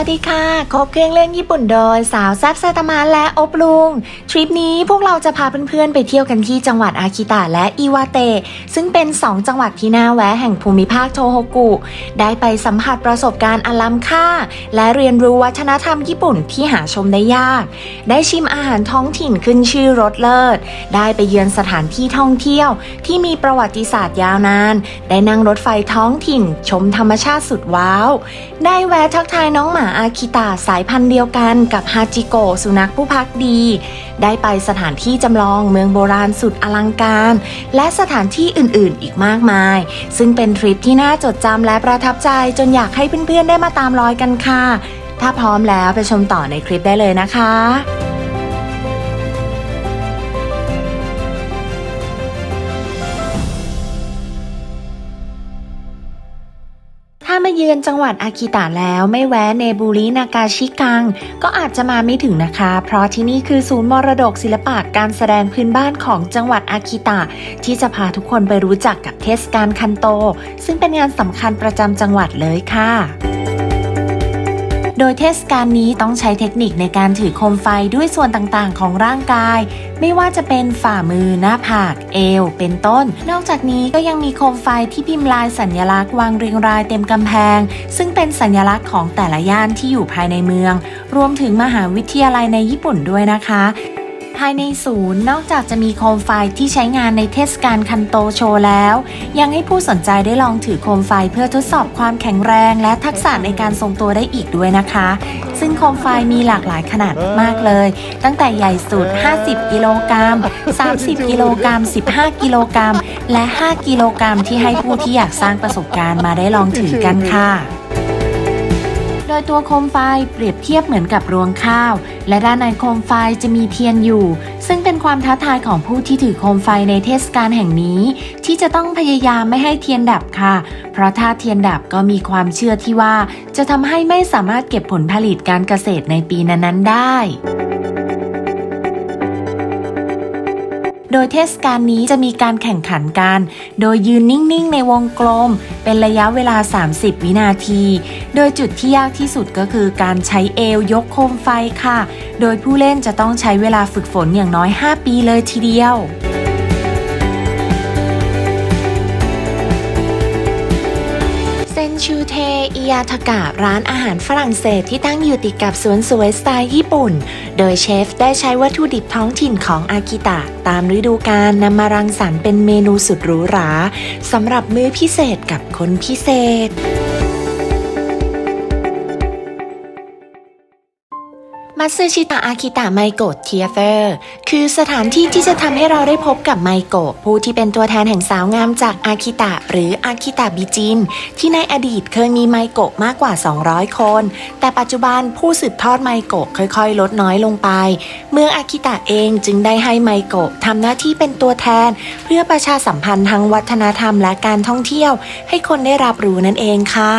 วัสดีค่ะ ครบเครื่องเล่นญี่ปุ่นโดย สาวแซบไซตามะและอบลุง ทริปนี้พวกเราจะพาเพื่อนๆ ไปเที่ยวกันที่จังหวัดอากิตะและอิวาเตะซึ่งเป็น 2 จังหวัดที่น่าแวะแห่งภูมิภาคโทโฮกุ ได้ไปสัมผัสประสบการณ์อล้ำค่า และเรียนรู้วัฒนธรรมญี่ปุ่นที่หาชมได้ยาก ได้ชิมอาหารท้องถิ่นขึ้นชื่อรสเลิศ ได้ไปเยือนสถานที่ท่องเที่ยวที่มีประวัติศาสตร์ยาวนาน ได้นั่งรถไฟท้องถิ่น ชมธรรมชาติสุดว้าว ได้แวะทักทายน้องหมาอาคิตาสายพันธุ์เดียวกันกับฮาจิโกสุนัขผู้พักดี ได้ไปสถานที่จำลองเมืองโบราณสุดอลังการ และสถานที่อื่นๆ อีกมากมาย ซึ่งเป็นทริปที่น่าจดจำและประทับใจจนอยากให้เพื่อนๆ ได้มาตามรอยกันค่ะ ถ้าพร้อมแล้วไปชมต่อในคลิปได้เลยนะคะ เยือนจังหวัดอากิตะแล้วไม่แวะเนบุรินากาชิกัง ก็อาจจะมาไม่ถึงนะคะ เพราะที่นี่คือศูนย์มรดกศิลปะการแสดงพื้นบ้านของจังหวัดอากิตะ ที่จะพาทุกคนไปรู้จักกับเทศกาลคันโต ซึ่งเป็นงานสำคัญประจำจังหวัดเลยค่ะ โดยเทศกาลนี้ต้องใช้เทคนิคในการถือโคมไฟด้วยส่วนต่างๆ ของร่างกาย ไม่ว่าจะเป็นฝ่ามือ หน้าผาก เอว เป็นต้น นอกจากนี้ก็ยังมีโคมไฟที่พิมพ์ลายสัญลักษณ์วางเรียงรายเต็มกำแพง ซึ่งเป็นสัญลักษณ์ของแต่ละย่านที่อยู่ภายในเมือง รวมถึงมหาวิทยาลัยในญี่ปุ่นด้วยนะคะ ภายในศูนย์นอกจากจะมีโคมไฟที่ใช้งานในเทศกาลคันโตโชว์แล้ว ยังให้ผู้สนใจได้ลองถือโคมไฟเพื่อทดสอบความแข็งแรง และทักษะในการทรงตัวได้อีกด้วยนะคะ ซึ่งโคมไฟมีหลากหลายขนาดมากเลย ตั้งแต่ใหญ่สุด 50 กิโลกรัม 30 กิโลกรัม 15 กิโลกรัม และ 5 กิโลกรัมที่ให้ผู้ที่อยากสร้างประสบการณ์มาได้ลองถือกันค่ะ โดยตัวโคมไฟเปรียบเทียบเหมือนกับรวงข้าว และด้านในโคมไฟจะมีเทียนอยู่ ซึ่งเป็นความท้าทายของผู้ที่ถือโคมไฟในเทศกาลแห่งนี้ ที่จะต้องพยายามไม่ให้เทียนดับค่ะ เพราะถ้าเทียนดับก็มีความเชื่อที่ว่า จะทำให้ไม่สามารถเก็บผลผลิตการเกษตรในปีนั้นๆได้ โดยเทศกาลนี้จะมีการแข่งขันกัน โดยยืนนิ่งๆ ในวงกลม เป็นระยะเวลา 30 วินาที โดยจุดที่ยากที่สุดก็คือการใช้เอวยกโคมไฟค่ะ โดยผู้เล่นจะต้องใช้เวลาฝึกฝนอย่างน้อย 5 ปีเลยทีเดียว ชูเทอิยาทากะร้านอาหารฝรั่งเศสที่ตั้งอยู่ติดกับสวนสวยสไตล์ญี่ปุ่น โดยเชฟได้ใช้วัตถุดิบท้องถิ่นของอากิตะ ตามฤดูกาลนำมารังสรรค์เป็นเมนูสุดหรูหราสำหรับมื้อพิเศษกับคนพิเศษ สึชิตะอากิตะไมโกะเทียเตอร์คือสถานที่ที่จะทำให้เราได้พบกับไมโกะผู้ที่เป็นตัวแทนแห่งสาวงามจากอากิตะหรืออากิตะบิจิน ที่ในอดีตเคยมีไมโกะมากกว่า 200 คน แต่ปัจจุบันผู้สืบทอดไมโกะค่อยๆ ลดน้อยลงไป เมืองอากิตะเองจึงได้ให้ไมโกะทำหน้าที่เป็นตัวแทน เพื่อประชาสัมพันธ์ทั้งวัฒนธรรมและการท่องเที่ยว ให้คนได้รับรู้นั่นเองค่ะ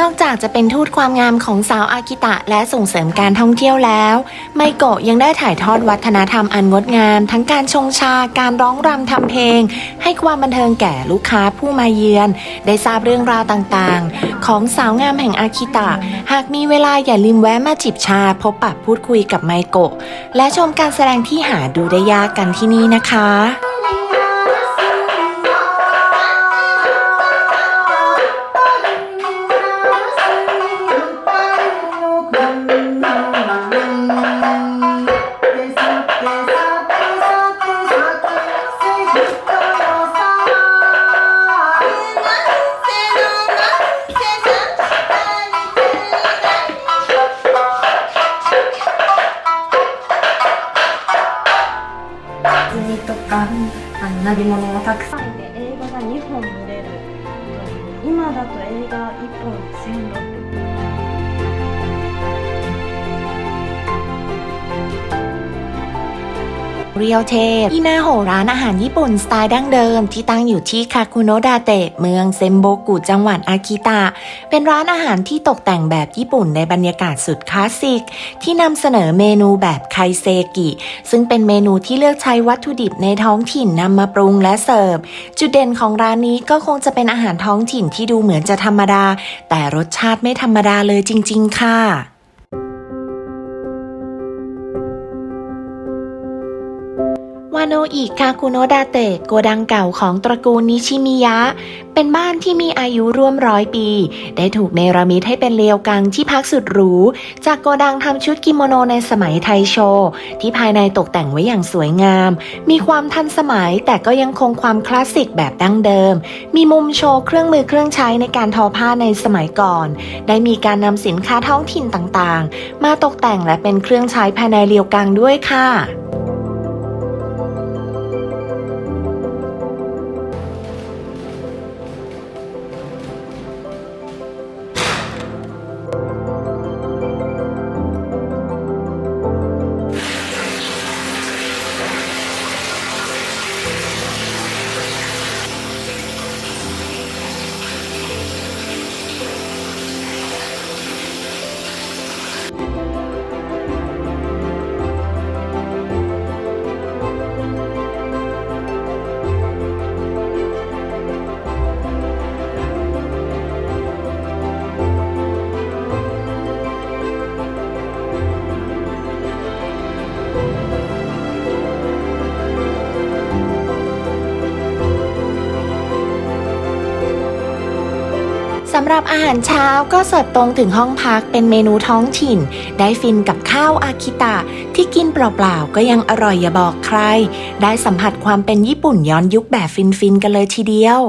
นอกจากจะเป็นทูตความงามของสาวอากิตะและส่งเสริมการท่องเที่ยวแล้ว ไมโกะยังได้ถ่ายทอดวัฒนธรรมอันงดงาม ทั้งการชงชาการร้องรำทำเพลง ให้ความบันเทิงแก่ลูกค้าผู้มาเยือน ได้ทราบเรื่องราวต่างๆ ของสาวงามแห่งอากิตะ หากมีเวลาอย่าลืมแวะมาจิบชา พบปะพูดคุยกับไมโกะและชมการแสดงที่หาดูได้ยากกันที่นี่นะคะ たくさんで映画が2本見れる今だと映画1本1600 เรียวเทพที่หน้าโหร้านอาหารญี่ปุ่นสไตล์ดั้งเดิม ที่ตั้งอยู่ที่คาคุโนดาเตะเมืองเซมโบกุจังหวัดอากิตะ เป็นร้านอาหารที่ตกแต่งแบบญี่ปุ่นในบรรยากาศสุดคลาสสิก ที่นำเสนอเมนูแบบไคเซกิ ซึ่งเป็นเมนูที่เลือกใช้วัตถุดิบในท้องถิ่นนำมาปรุงและเสิร์ฟ จุดเด่นของร้านนี้ก็คงจะเป็นอาหารท้องถิ่นที่ดูเหมือนจะธรรมดา แต่รสชาติไม่ธรรมดาเลยจริง ๆ ค่ะาโนอิคาคุโนดาเตะโกดังเก่าของตระกูลนิชิมิยะ เป็นบ้านที่มีอายุร่วมร้อยปี ได้ถูกเนรมิตให้เป็นเรียวกังที่พักสุดหรู จากโกดังทำชุดกิโมโนในสมัยไทโช ที่ภายในตกแต่งไว้อย่างสวยงาม มีความทันสมัยแต่ก็ยังคงความคลาสสิกแบบดั้งเดิม มีมุมโชว์เครื่องมือเครื่องใช้ในการทอผ้าในสมัยก่อน ได้มีการนำสินค้าท้องถิ่นต่างๆ มาตกแต่งและเป็นเครื่องใช้ภายในเรียวกังด้วยค่ะำหรับอาหารเช้าก็เสิร์ฟตรงถึงห้องพักเป็นเมนูท้องถิ่น ได้ฟินกับข้าวอาคิตะ ที่กินเปล่าๆ ก็ยังอร่อยอย่าบอกใคร ได้สัมผัสความเป็นญี่ปุ่นย้อนยุคแบบฟินๆกันเลยทีเดียว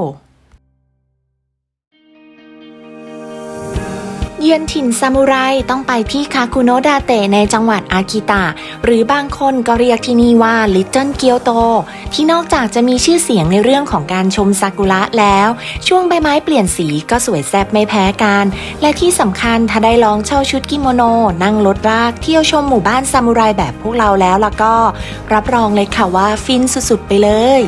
ยือนถิ่นซามูไรต้องไปที่คาคุโนดาเตะในจังหวัดอากิตะ หรือบางคนก็เรียกที่นี่ว่าลิตเติ้ลเกียวโต ที่นอกจากจะมีชื่อเสียงในเรื่องของการชมซากุระแล้ว ช่วงใบไม้เปลี่ยนสีก็สวยแซ่บไม่แพ้กัน และที่สำคัญถ้าได้ลองเช่าชุดกิโมโน นั่งรถลากเที่ยวชมหมู่บ้านซามูไรแบบพวกเราแล้วล่ะก็ รับรองเลยค่ะว่าฟินสุดๆไปเลย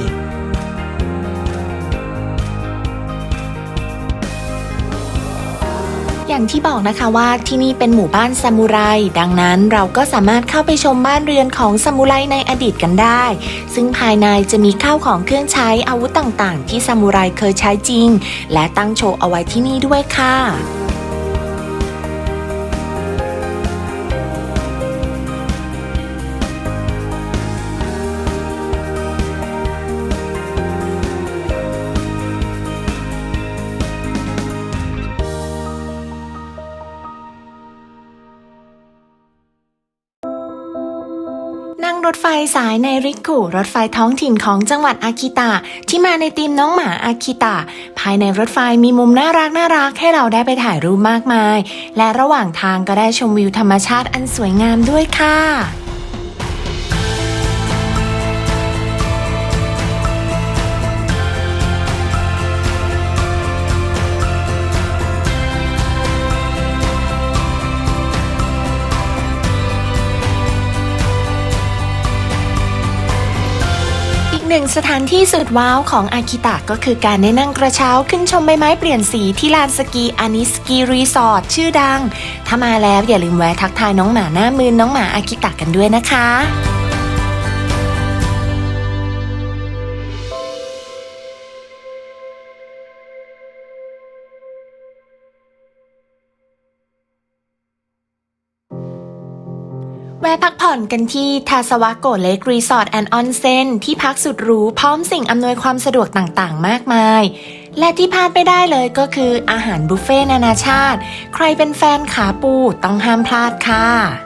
อย่างที่บอกนะคะว่าที่นี่เป็นหมู่บ้านซามูไร ดังนั้นเราก็สามารถเข้าไปชมบ้านเรือนของซามูไรในอดีตกันได้ ซึ่งภายในจะมีข้าวของเครื่องใช้อาวุธต่างๆ ที่ซามูไรเคยใช้จริง และตั้งโชว์เอาไว้ที่นี่ด้วยค่ะ สายในริกุรถไฟท้องถิ่นของจังหวัดอากิตะที่มาในทีมน้องหมาอากิตะภายในรถไฟมีมุมน่ารักน่ารักให้เราได้ไปถ่ายรูปมากมาย และระหว่างทางก็ได้ชมวิวธรรมชาติอันสวยงามด้วยค่ะ หนึ่งสถานที่สุดว้าวของอากิตะก็คือการได้นั่งกระเช้าขึ้นชมใบไม้เปลี่ยนสีที่ลานสกีอานิสกีรีสอร์ทชื่อดัง ถ้ามาแล้วอย่าลืมแวะทักทายน้องหมาหน้ามืนน้องหมาอากิตะกันด้วยนะคะ อนกันที่ทาสวะโกเล็กรีสอร์ทแอนด์ออนเซนที่พักสุดหรูพร้อมสิ่งอำนวยความสะดวกต่างๆ มากมาย และที่พลาดไม่ได้เลยก็คืออาหารบุฟเฟ่ต์นานาชาติ ใครเป็นแฟนขาปูต้องห้ามพลาดค่ะ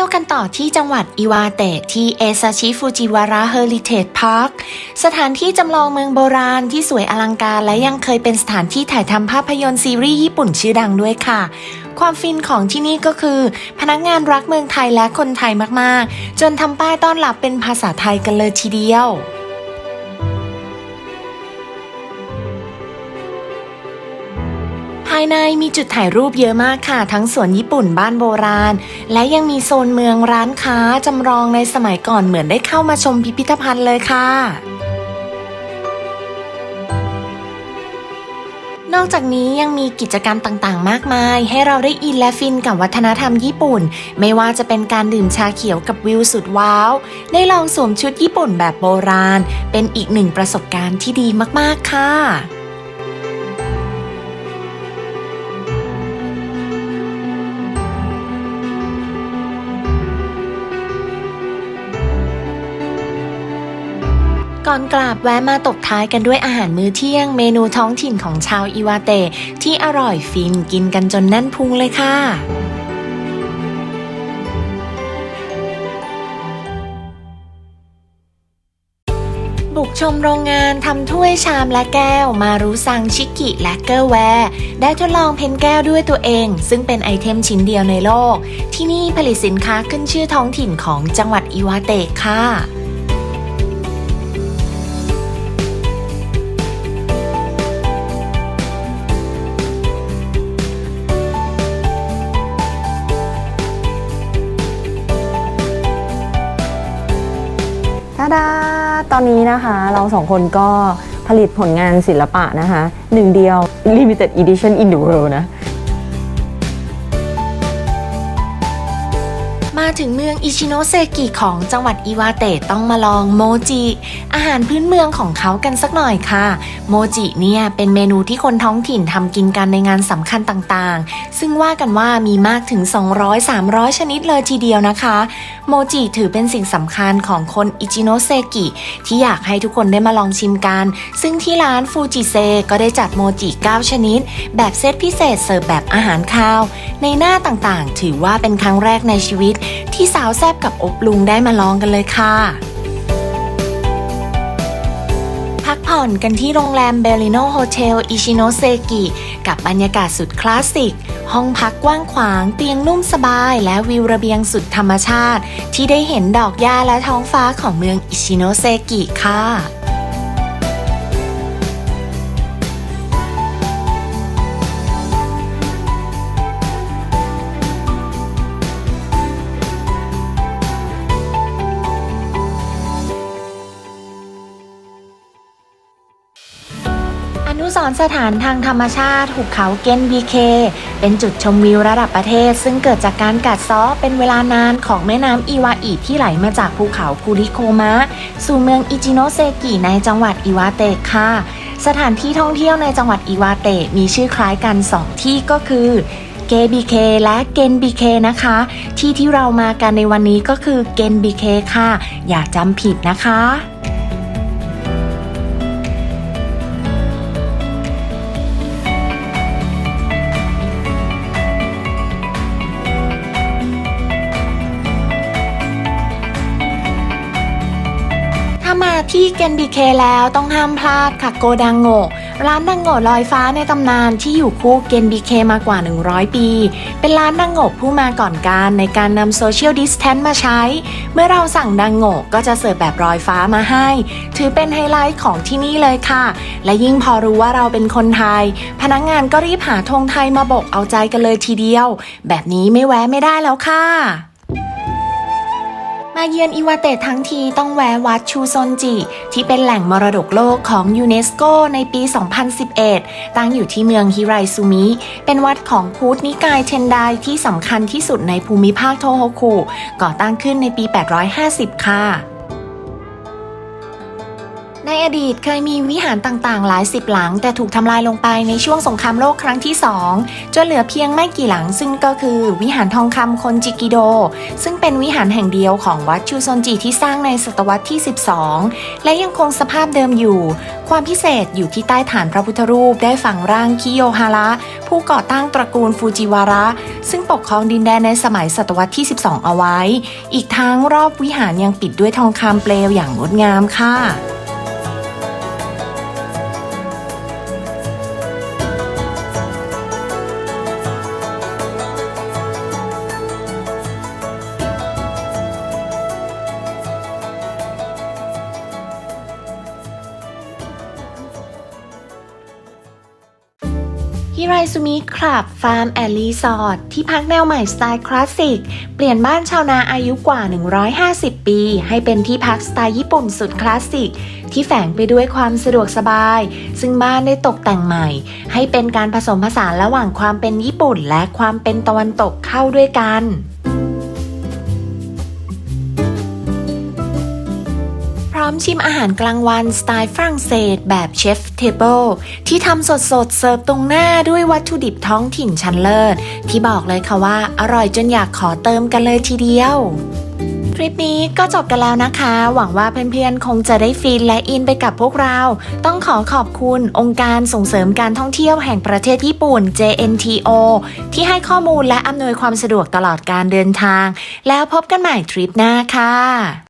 ที่ยวกันต่อที่จังหวัดอิวาเตะที่เอซาชิฟูจิวาระเฮอริเทจพาร์คสถานที่จำลองเมืองโบราณที่สวยอลังการและยังเคยเป็นสถานที่ถ่ายทำภาพยนตร์ซีรีส์ญี่ปุ่นชื่อดังด้วยค่ะ ความฟินของที่นี่ก็คือ พนักงานรักเมืองไทยและคนไทยมากๆ จนทำป้ายต้อนรับเป็นภาษาไทยกันเลยทีเดียวายในมีจุดถ่ายรูปเยอะมากค่ะ ทั้งสวนญี่ปุ่นบ้านโบราณ และยังมีโซนเมืองร้านค้าจำลองในสมัยก่อนเหมือนได้เข้ามาชมพิพิธภัณฑ์เลยค่ะนอกจากนี้ยังมีกิจกรรมต่างๆ มากมาย ให้เราได้อินและฟินกับวัฒนธรรมญี่ปุ่น ไม่ว่าจะเป็นการดื่มชาเขียวกับวิวสุดว้าว ได้ลองสวมชุดญี่ปุ่นแบบโบราณ เป็นอีกหนึ่งประสบการณ์ที่ดีมากๆ ค่ะ ก่อนกลับแวะมาตบท้ายกันด้วยอาหารมื้อเที่ยงเมนูท้องถิ่นของชาวอิวาเตะที่อร่อยฟินกินกันจนแน่นพุงเลยค่ะบุกชมโรงงานทำถ้วยชามและแก้ว มารู้ซังชิกิและเกอร์แวร์ได้ทดลองเพ้นแก้วด้วยตัวเอง ซึ่งเป็นไอเทมชิ้นเดียวในโลก ที่นี่ผลิตสินค้าขึ้นชื่อท้องถิ่นของจังหวัดอิวาเตะค่ะ ดาตอนนี้นะคะ เราสองคนก็ผลิตผลงานศิลปะนะคะ หนึ่งเดียว limited edition in the world นะ ถึงเมืองอิชิโนเซกิของจังหวัดอิวาเตะต้องมาลองโมจิ อาหารพื้นเมืองของเขากันสักหน่อยค่ะ โมจิเนี่ยเป็นเมนูที่คนท้องถิ่นทำกินกันในงานสำคัญต่างๆ ซึ่งว่ากันว่ามีมากถึง 200-300 ชนิดเลยทีเดียวนะคะ โมจิถือเป็นสิ่งสำคัญของคนอิจิโนเซกิที่อยากให้ทุกคนได้มาลองชิมกัน ซึ่งที่ร้านฟูจิเซก็ได้จัดโมจิ 9 ชนิด แบบเซตพิเศษเสิร์ฟแบบอาหารคาว ในหน้าต่างๆ ถือว่าเป็นครั้งแรกในชีวิตที่สาวแซบกับอบลุงได้มาลองกันเลยค่ะ พักผ่อนกันที่โรงแรมเบลิโนโฮเทลอิชิโนเซกิกับบรรยากาศสุดคลาสสิก ห้องพักกว้างขวาง เตียงนุ่มสบาย และวิวระเบียงสุดธรรมชาติ ที่ได้เห็นดอกหญ้าและท้องฟ้าของเมืองอิชิโนเซกิค่ะ สรสถานทางธรรมชาติหุบเขาเกนบีเค เป็นจุดชมวิวระดับประเทศ ซึ่งเกิดจากการกัดเซาะเป็นเวลานานของแม่น้ำอีวาอิที่ไหลมาจากภูเขาคูริโคมะ สู่เมืองอิจิโนเซกิในจังหวัดอิวาเตะค่ะ สถานที่ท่องเที่ยวในจังหวัดอิวาเตะมีชื่อคล้ายกัน 2 ที่ก็คือเกบีเคและเกนบีเคนะคะ ที่ที่เรามากันในวันนี้ก็คือเกนบีเคค่ะ อย่าจำผิดนะคะ ที่เกนบีเคแล้วต้องห้ามพลาดค่ะโกดังโงะร้านดังโงะลอยฟ้าในตำนานที่อยู่คู่เกนบีเคมากว่า 100 ปี เป็นร้านดังโงะผู้มาก่อนการในการนำโซเชียลดิสแทนมาใช้ เมื่อเราสั่งดังโงะก็จะเสิร์ฟแบบลอยฟ้ามาให้ ถือเป็นไฮไลท์ของที่นี่เลยค่ะ และยิ่งพอรู้ว่าเราเป็นคนไทย พนักงงานก็รีบหาธงไทยมาโบกเอาใจกันเลยทีเดียว แบบนี้ไม่แวะไม่ได้แล้วค่ะ มาเยือนอิวาเตะทั้งทีต้องแวะวัดชูซนจิ ที่เป็นแหล่งมรดกโลกของยูเนสโกในปี 2011 ตั้งอยู่ที่เมืองฮิไรซูมิ เป็นวัดของพุทธนิกายเทนไดที่สำคัญที่สุดในภูมิภาคโทโฮคุก่อตั้งขึ้นในปี 850 ค่ะ ในอดีตเคยมีวิหารต่างๆ หลายสิบหลัง แต่ถูกทำลายลงไปในช่วงสงครามโลกครั้งที่2จนเหลือเพียงไม่กี่หลัง ซึ่งก็คือวิหารทองคำคนจิกิโด ซึ่งเป็นวิหารแห่งเดียวของวัดชูซนจิที่สร้างในศตวรรษที่ 12 และยังคงสภาพเดิมอยู่ ความพิเศษอยู่ที่ใต้ฐานพระพุทธรูปได้ฝังร่างคิโยฮาระผู้ก่อตั้งตระกูลฟูจิวาระ ซึ่งปกครองดินแดนในสมัยศตวรรษที่ 12 เอาไว้ อีกทั้งรอบวิหารยังปิดด้วยทองคำเปลวอย่างงดงามค่ะ ฮิไรซูมิคลับฟาร์มแอนด์รีสอร์ทที่พักแนวใหม่สไตล์คลาสสิก เปลี่ยนบ้านชาวนาอายุกว่า 150 ปี ให้เป็นที่พักสไตล์ญี่ปุ่นสุดคลาสสิก ที่แฝงไปด้วยความสะดวกสบาย ซึ่งบ้านได้ตกแต่งใหม่ ให้เป็นการผสมผสานระหว่างความเป็นญี่ปุ่น และความเป็นตะวันตกเข้าด้วยกัน ร้อมชิมอาหารกลางวันสไตล์ฝรั่งเศสแบบเชฟเทเบิลที่ทำสดๆ เสิร์ฟตรงหน้าด้วยวัตถุดิบท้องถิ่นชั้นเลิศ ที่บอกเลยค่ะว่าอร่อยจนอยากขอเติมกันเลยทีเดียวคลิปนี้ก็จบกันแล้วนะคะ หวังว่าเพื่อนๆ คงจะได้ฟินและอินไปกับพวกเรา ต้องขอขอบคุณองค์การส่งเสริมการท่องเที่ยวแห่งประเทศญี่ปุ่น JNTO ที่ให้ข้อมูลและอำนวยความสะดวกตลอดการเดินทาง แล้วพบกันใหม่ทริปหน้าค่ะ